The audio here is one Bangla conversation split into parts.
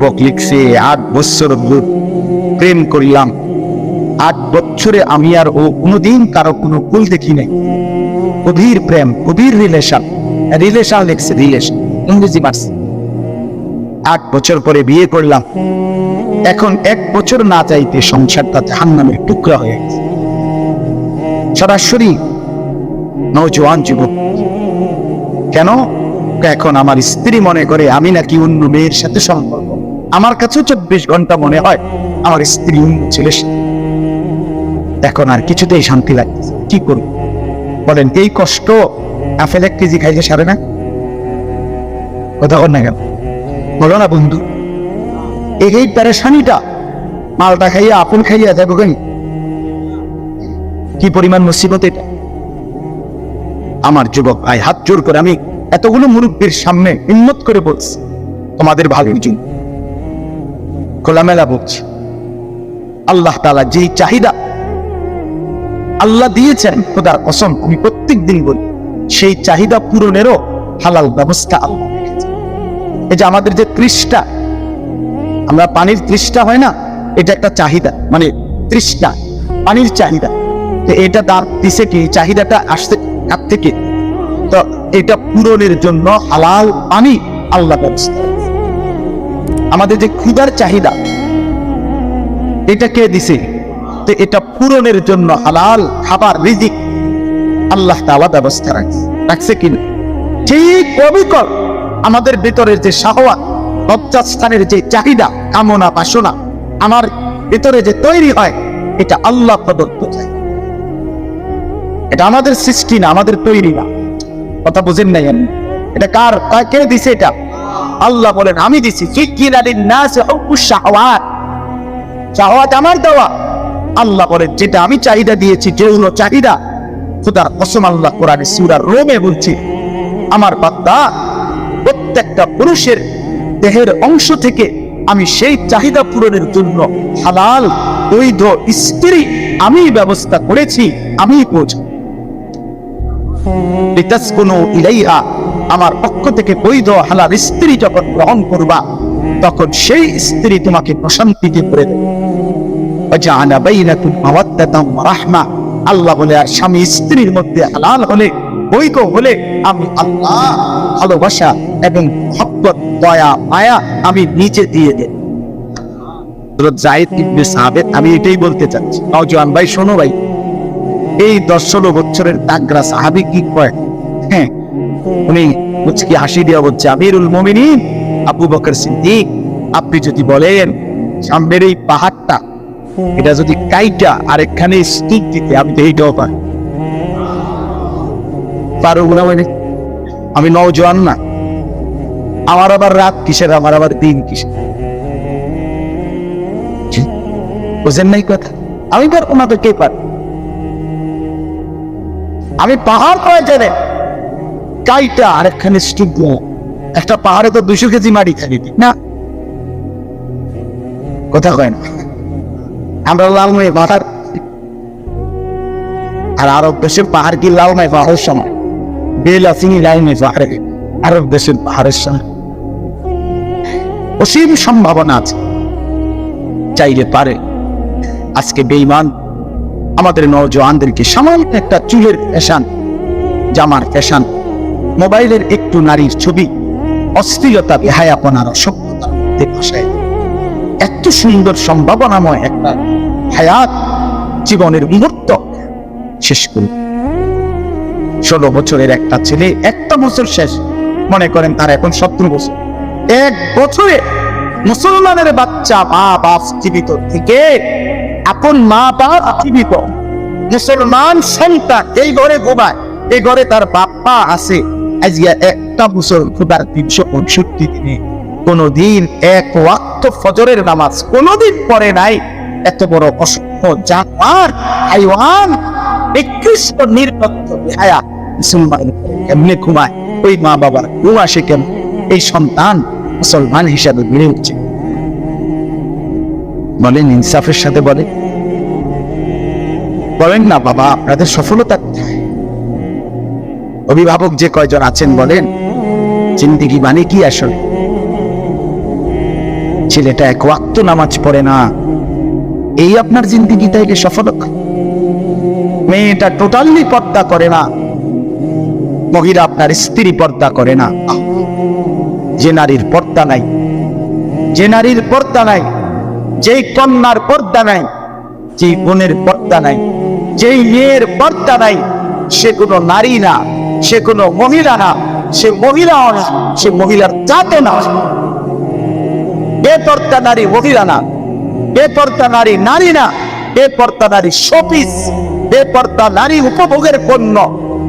যুবক লিখছে, আট বছর প্রেম করিলাম। আট বছরে আমি আর ও কোনোদিন কারও কোনো কুল দেখি নাই। গভীর প্রেম, গভীর রিলেশন রিলেশন লিখছে রিলেশন ইংরেজি মার্স আট বছর পরে বিয়ে করলাম। এখন এক বছর না চাইতে সংসারটা জাহান্নামের টুকরা হয়ে গেছে। সরাসরি নৌজওয়ান যুবক, কেন? এখন আমার স্ত্রী মনে করে আমি নাকি অন্য মেয়ের সাথে সম্পর্ক। আমার কাছে চব্বিশ ঘণ্টা মনে হয় আমার স্ত্রী ছেলের এখন আর কিছুতেই শান্তি লাগতেছে কি করব? বলেন, এই কষ্ট আপেল এক কেজি খাইলে সারে না? কথা না কেন? বলো না বন্ধু, এই প্যারেশানিটা মালটা খাইয়া আপেল খাইয়া যাব কেন? কি পরিমাণ মুসিবত এটা? আমার যুবক ভাই, হাত জোর করে আমি এতগুলো মুরব্বীর সামনে হিম্মত করে বলছি, তোমাদের ভালোর জন্য খোলামেলা বলছি আল্লাহ তালা যেই চাহিদা আল্লাহ দিয়েছেন, খোদার কসম, আমি প্রত্যেক দিন বলি, সেই চাহিদা পূরণেরও হালাল ব্যবস্থা আল্লাহ। এই যে আমাদের যে তৃষ্টা আমরা পানির তৃষ্ঠা হয় না, এটা একটা চাহিদা মানে তৃষ্ণা, পানির চাহিদা তো এটা তার দিছে কি চাহিদাটা আসতে কার থেকে তো এটা পূরণের জন্য হালাল পানি আল্লাহ ব্যবস্থা। আমাদের যে ক্ষুধার চাহিদা, এটা কে দিছে? তো এটা পূরণের জন্য হালাল খাবার, রিজিক আল্লাহ তাআলা ব্যবস্থা রাখছে। রাখছে কিনা ঠিক অবিকল আমাদের ভিতরের যে শাহওয়াত, লজ্জাস্থানের যে চাহিদা, কামনা, বাসনা, আমার ভিতরে যে তৈরি হয়, এটা আল্লাহ প্রদত্ত চাই। এটা আমাদের সৃষ্টি না, আমাদের তৈরি না। কথা বুঝেন নাই এটা কার কে দিছে এটা? আল্লাহ বলেন, আমি দিছি। আমার দেওয়া। আল্লাহ বলেন, যেটা আমি চাহিদা দিয়েছি যেগুলো চাহিদা, খুদার কসম আল্লাহ কোরআনে সূরা রোমে বলছি, আমার বান্দা প্রত্যেকটা পুরুষের দেহের অংশ থেকে আমি সেই চাহিদা পূরণের জন্য হালাল, বৈধ স্ত্রী আমি ব্যবস্থা করেছি, আমি পৌঁছ লিতাসকুনু ইলাইহা। আমার পক্ষ থেকে বৈধ হালাল স্ত্রী যখন গ্রহণ করবা, তখন সেই স্ত্রী তোমাকে প্রশান্তিতে ভরে দেবে। আল্লাহ বলে, আর স্বামী স্ত্রীর মধ্যে হালাল হলে, বৈধ হলে আমি আল্লাহ ভালোবাসা এবং হকত দয়া, মায়া আমি নিচে দিয়ে দেব। আমি এটাই বলতে চাচ্ছি। নজওয়ান ভাই, শোনো ভাই। এই দশ ষোলো বছরের তাগরা সাহাবি কি কয়? হ্যাঁ উনি মুচকি হাসি দিয়া বলছে, আমিরুল মোমিনিন, আবু বকর সিদ্দিক, আপনি যদি বলেন, সামনের এই পাহাড়টা, এটা যদি কাইটা আরেকখানে স্টিক দিতে, আমি তো এইটাও পারি। পারো না মানে আমি নওজোয়ান না। আমার আবার রাত কিসের, আমার আবার দিন কিসের? বুঝেন নাই কথা? আমি পারব না তো কে পার আমি পাহাড় কয় কাইটা আরেকখানে স্টিক একটা পাহাড়ে তো দুশো কেজি মাটি দিই না। কথা কয় না। আমরা লাল মেয়ে পাহাড় আর আরব দেশের পাহাড় কি লাল মেয়ে পাহাড়ের সময় বেল আসিনি লাল মেয়ে পাহাড়ে, আরব দেশের পাহাড়ের সময় অসীম সম্ভাবনা আছে। চাইলে পারে। আজকে বেইমান আমাদের নজওয়ানদেরকে সামান্য একটা চুলের ফ্যাশন, জামার ফ্যাশন মোবাইলের একটু নারীর ছবি, অস্থিরতা, বেহায়াপনার অসভ্যতার মধ্যে ভাসায় এত সুন্দর সম্ভাবনাময় একটা হায়াত জীবনের মুহূর্ত শেষ করি ষোলো বছরের একটা ছেলে একটা বছর শেষ। মনে করেন তার এখন সত্তর বছর। এক বছরে মুসলমানের বাচ্চা মা বাপ জীবিত থেকে এখন মা বাপ জীবিত। মুসলমান সন্তান এই ঘরে ঘুমায়, এই ঘরে তার বাপ্পা আছে। আজকে একটা বছর খুদার তিনশো পঁয়ষট্টি দিনে এক ওয়াক্ত ফজরের নামাজ কোনদিন পড়ে নাই। এত বড় অসভ্য জানোয়ার, হাইওয়ান, নিকৃষ্ট মুসলমান কেমনে ঘুমায়? ওই মা বাবার কেন এই সন্তান মুসলমান হিসাবে বেড়ে উঠছে। বলেন, ইনসাফের সাথে বলে বলেন না বাবা, আপনাদের সফলতা? অভিভাবক যে কয়জন আছেন বলেন? জিন্দিগি মানে কি আসলে? ছেলেটা এক ওয়াক্ত নামাজ পড়ে না। এই আপনার জিন্দিগি তাইলে সফলতা মেয়েটা টোটালি পর্দা করে না। মহিলা আপনার স্ত্রী পর্দা করে না। যে নারীর পর্দা নাই। যে নারীর পর্দা নাই। যেই কন্যার পর্দা নাই। যেই বোনের পর্দা নাই। যেই মেয়ের পর্দা নাই। সে কোনো নারী না। সে কোনো মহিলা না, সে মহিলাও না, সে মহিলার জাতে না। বেপর্দা নারী মহিলা না বেপর্দা নারী নারী না বেপর্দা নারী শোপিস বেপর্দা নারী উপভোগের পণ্য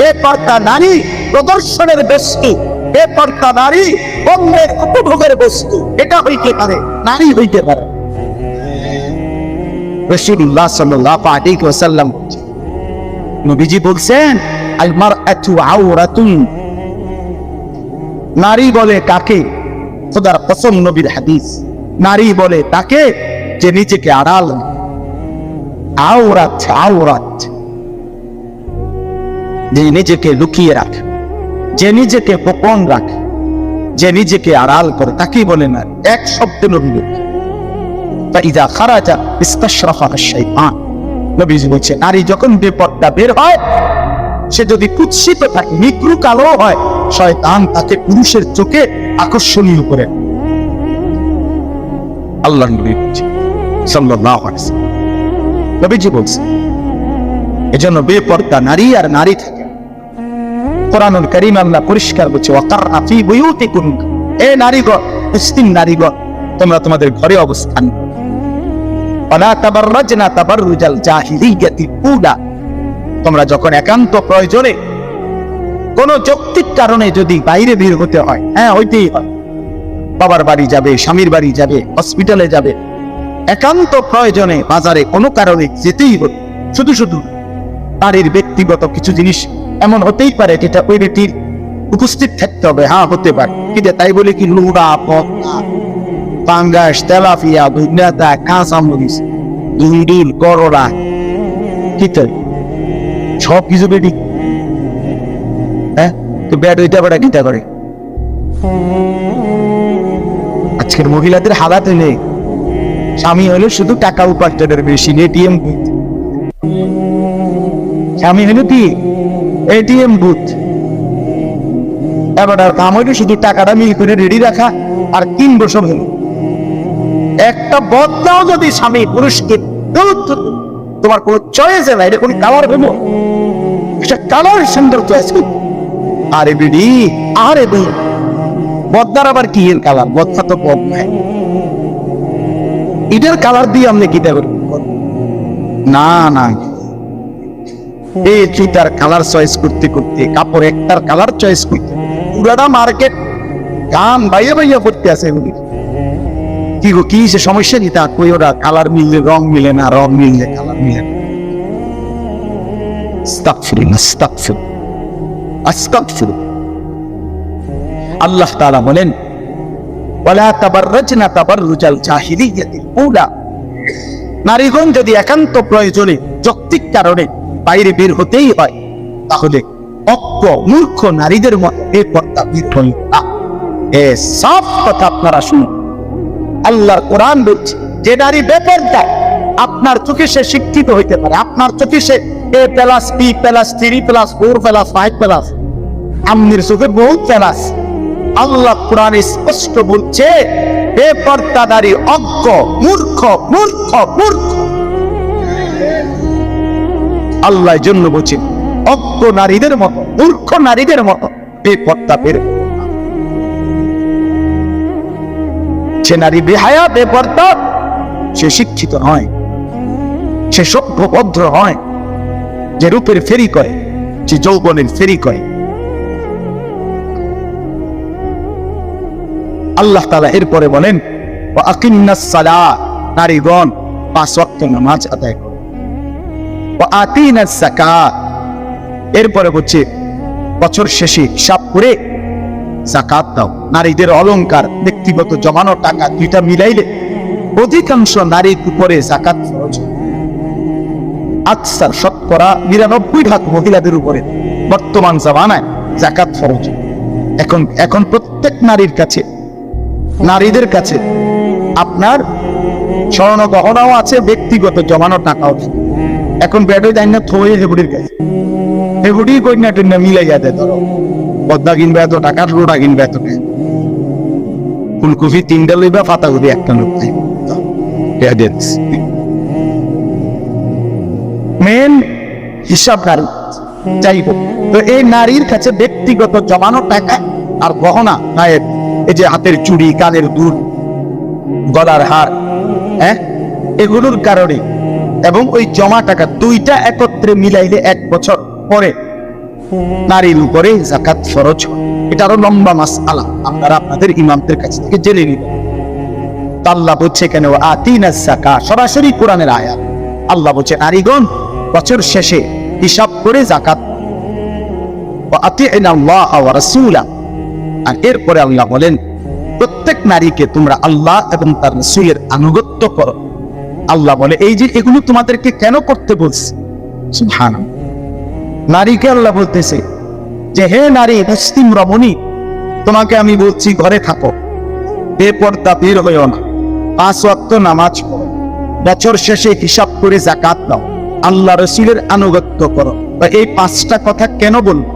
বেপর্দা নারী প্রদর্শনের বস্তু বেপর্দা নারী অন্যের উপভোগের বস্তু, এটা হইতে পারে, নারী হইতে পারে। রসুল্লাহ সাল্লাল্লাহু আলাইহি ওয়াসাল্লাম নবীজি বলছেন আল নারী বলে কাকে খোদার কসম নবীর হাদিস নারী বলে তাকে যে নিজেকে আড়াল আওরাত আওরাত যে নিজেকে লুকিয়ে রাখে যে নিজেকে গোপন রাখে যে নিজেকে আড়াল করে তাকেই বলে না এক শব্দে নবী বলছে। فإذا خرج استشرفها الشيطان নবীজি বলছে নারী যখন বেপর্দা বের হয় সে যদি কুৎসিত থাকে নিগ্রু কালো হয়, শয়তান তাকে পুরুষের চোখে আকর্ষণীয় করে আল্লাহ নবী সাল্লাল্লাহু আলাইহি। নবীজি বলছে এজন্য বেপর্দা নারী আর নারী থাকে কোরআনুল করিম আল্লাহ পরিষ্কার বলছে ওয়াকারনা ফি বুয়ুতিকুম এ নারীগণ, মুসলিম নারীগণ, তোমরা তোমাদের ঘরে অবস্থান। ওয়ালা তাবাররাজনা তাবাররুজাল জাহিলিয়াতিল উলা তোমরা যখন একান্ত প্রয়োজনে কোন যৌক্তিক কারণে যদি বাইরে বের হতে হয় হ্যাঁ হইতেই হয়। বাবার বাড়ি যাবে, স্বামীর বাড়ি যাবে হসপিটালে যাবে। একান্ত প্রয়োজনে বাজারে কোনো কারণে যেতেই হবে। শুধু শুধু নারীর ব্যক্তিগত কিছু জিনিস এমন হতেই পারে যেটা ওই ব্যক্তির উপস্থিত থাকতে হবে। হ্যাঁ হতে পারে। কিন্তু তাই বলে কি লুড়া পদ্মা পাঙ্গাস, তেলাপিয়া ধুন্যাতা কাঁচা মরিচ দুলদুল করলা, কি তো সব কিছু বেডি হ্যাঁ? তো ব্যাট ওইটা বেটা করে। আজকের মহিলাদের নেই। স্বামী হলো শুধু টাকা উপার্জনের মেশিন এটিএম বুথ স্বামী হলো কি? এটিএম বুথ এবার কাম হইল শুধু টাকাটা মিল করে রেডি রাখা আর তিন বছর হলো। একটা বদলাও যদি স্বামী পুরুষকে। তোমার কোনো চয়েস নাই, এটা কোনো কালার ভেবো এটা কালার সুন্দর চয়েস আরে বিডি, আরে বই বদনার আবার কি এর কালার বদনা তো কম নাই এটার কালার দিয়ে আপনি কি দেবেন না না। এই জুতার কালার চয়েস করতে করতে কাপড় একটার কালার চয়েস করতে। পুরাটা মার্কেট গান বাইয়ে বাইয়া করতে আছে এগুলি। কি কি সে সমস্যা কি? তা কই ওরা কালার মিললে, রং মিলে না, রং মিললে কালার মিলে না। আল্লাহ তাআলা বলেন নারীগণ যদি একান্ত প্রয়োজনে যৌক্তিক কারণে বাইরে বের হতেই হয়, তাহলে মূর্খ নারীদের এ পর্দা বের না। এ সব কথা আপনারা শুনুন। আল্লাহর কোরআন বলছে যে নারী বেপর্দা আপনার চোখে সে শিক্ষিত হইতে পারে। আপনার চোখে সে A plus B plus three plus four plus five plus আমনির চোখে বহুত প্লাস আল্লাহ কোরআনে স্পষ্ট বলছে বেপর্দা নারী অজ্ঞ, মূর্খ মূর্খ মূর্খ। আল্লাহ জন্য বলছে, অজ্ঞ নারীদের মতো, মূর্খ নারীদের মতো, বেপর্দা বের সে নারী বেহায়া বেপর্দা সে শিক্ষিত নয়, সে সভ্য ভদ্র হয় যে রূপের ফেরি করে, যে যৌবনের ফেরি করে। আল্লাহ তালা এরপরে বলেন, "ওয়া আকিন্নাস নারীগণ, পাঁচ ওয়াক্ত নামাজ আদায় করো। যাকাত এরপরে হচ্ছে বছর শেষে হিসাব করে জাকাত দাও। নারীদের অলংকার, ব্যক্তিগত জমানো টাকা দুইটা মিলাইলে অধিকাংশ নারীর উপরে জাকাত আচ্ছা শতকরা নিরানব্বই ভাগ মহিলাদের উপরে বর্তমান জামানায় জাকাত এখন এখন প্রত্যেক নারীর কাছে, নারীদের কাছে আপনার স্বর্ণ গহনাও আছে, ব্যক্তিগত জমানো টাকাও। এখন ব্যাটে যাই না থয়ে হেবুড়ির কাছে। হেবুড়ি কই না টিনা মিলাই যাতে ধরো। পদ্মা কিনবে এত টাকা রোটা কিনবে এত টাকা। ফুলকপি তিনটা লইবা একটা লোক মেন হিসাব নারী হোক তো এই নারীর কাছে ব্যক্তিগত জমানো টাকা আর গহনা এই যে হাতের চুড়ি, কানের দুল, গলার হার হ্যাঁ? এগুলোর কারণে। এবং ওই জমা টাকা দুইটা একত্রে মিলাইলে এক বছর পরে নারীর উপরে জাকাত ফরজ হয়। এটা আরও লম্বা মাস আলা আপনারা আপনাদের ইমামদের কাছ থেকে জেনে নিবেন। আল্লাহ বলছে কেন? আতিনা জাকা সরাসরি কোরআনের আয়াত। আল্লাহ বলছে, নারীগণ, বছর শেষে হিসাব করে জাকাত আর এরপরে আল্লাহ বলেন, প্রত্যেক নারীকে তোমরা আল্লাহ এবং তার রসুলের আনুগত্য করো। আল্লাহ বলে, এই যে এগুলো তোমাদেরকে কেন করতে বলছে? সুবহানাল্লাহ। নারীকে আল্লাহ বলতেছে যে, হে নারী মুসলিম রমণী, তোমাকে আমি বলছি ঘরে থাকো। বেপর্দা বের হইও না। পাঁচ ওয়াক্ত নামাজ পড়ো। বছর শেষে হিসাব করে জাকাত দাও আল্লাহ রসুলের আনুগত্য করো। বা এই পাঁচটা কথা কেন বলব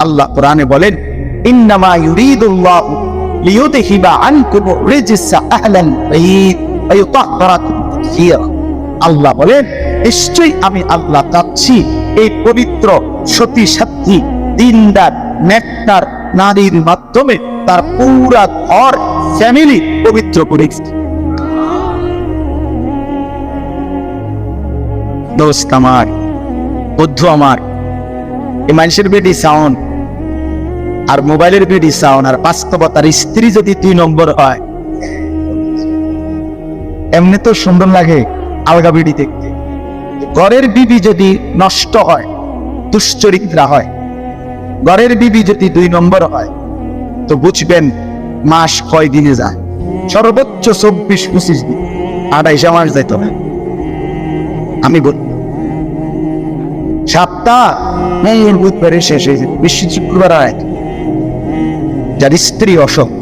আল্লাহ কোরআনে বলেন, ইন্নামা ইউরিদুল্লাহু লিয়ুদহিবা আনকুম রিজসা আহলাল বাইত আল্লাহ বলেন, নিশ্চয়ই আমি আল্লাহ চাচ্ছি এই পবিত্র সতী সাথী, দিনদার, নেকটার নারীর মাধ্যমে তার পুরা ঘর ফ্যামিলি পবিত্র করে দোস্ত আমার, বন্ধু আমার, এই মানুষের বেডি সাউন্ড আর মোবাইলের বেডি সাউন্ড আর বাস্তবতার স্ত্রী যদি দুই নম্বর হয় এমনি তো সুন্দর লাগে আলগা বিড়ি দেখতে। ঘরের বিবি যদি নষ্ট হয়, দুশ্চরিত্রা হয়, ঘরের বিবি যদি দুই নম্বর হয়, তো বুঝবেন মাস কয় দিনে যায়? সর্বোচ্চ চব্বিশ, পঁচিশ দিন। আড়াইশো মাস যাইত না। আমি বলি সপ্তাহ মঙ্গল বুধবারে শেষ হয়ে যায় বিশ্ব শুক্রবার আয় যার স্ত্রী অসৎ।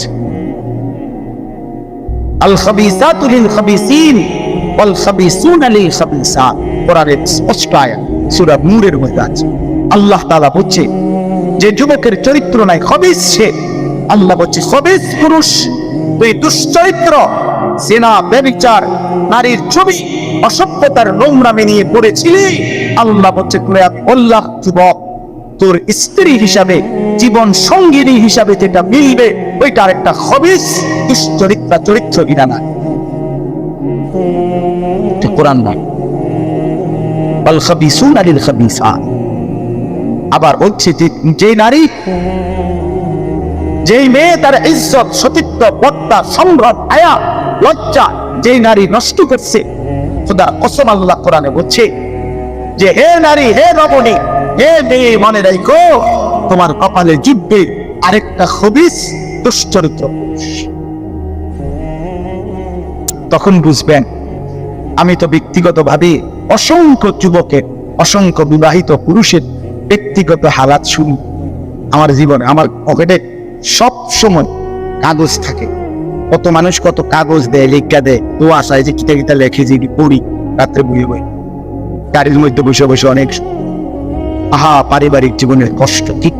আল খাবিসাতু লিল খাবিসিন ওয়াল খাবিসুনা লিল খাবিসাত কোরআনের স্পষ্ট আয়াত, সূরা নূরের মধ্যে আছে। আল্লাহ তাআলা বলছে, যে যুবকের চরিত্র নাই খবিস সে। আল্লাহ বলছে খবিস পুরুষ, তুই দুশ্চরিত্র, সেনা ব্যবিচার নারীর ছবি, অসভ্যতার নোংরামি নিয়ে পড়েছিলি। আল্লাহ বলছে আমি যুবক, তোর স্ত্রী হিসাবে, জীবন সঙ্গিনী হিসাবে যেটা মিলবে, ওইটার একটা খবিস দুশ্চরিত্রা, চরিত্র কিনা না কোরআন না বল খাবিসুন আলিল খাবিসাত আবার বলছে যে নারী, যেই মেয়ে তার ইজ্জত, সতীত্ব বত্তা সম্ভ্রম আয়া লজ্জা, যেই নারী নষ্ট করছে, খোদা কসম আল্লাহ কোরআনে বলছে যে, হে নারী, হে রমণী, হে মেয়ে, মনে রাখো তোমার কপালে জিব্বে আরেকটা খবিস দুশ্চরিত্র। তখন বুঝবেন আমি তো ব্যক্তিগতভাবে অসংখ্য যুবকের অসংখ্য বিবাহিত পুরুষের ব্যক্তিগত হালাত শুনি। আমার জীবনে, আমার পকেটে সব সময় কাগজ থাকে। কত মানুষ কত কাগজ দেয়, লেখা দেয়। তো আশায় যে কিতা কিতা লেখে যে পড়ি, রাত্রে বইয়ে বই। গাড়ির মধ্যে বসে বসে অনেক আহা, পারিবারিক জীবনের কষ্ট, ঠিক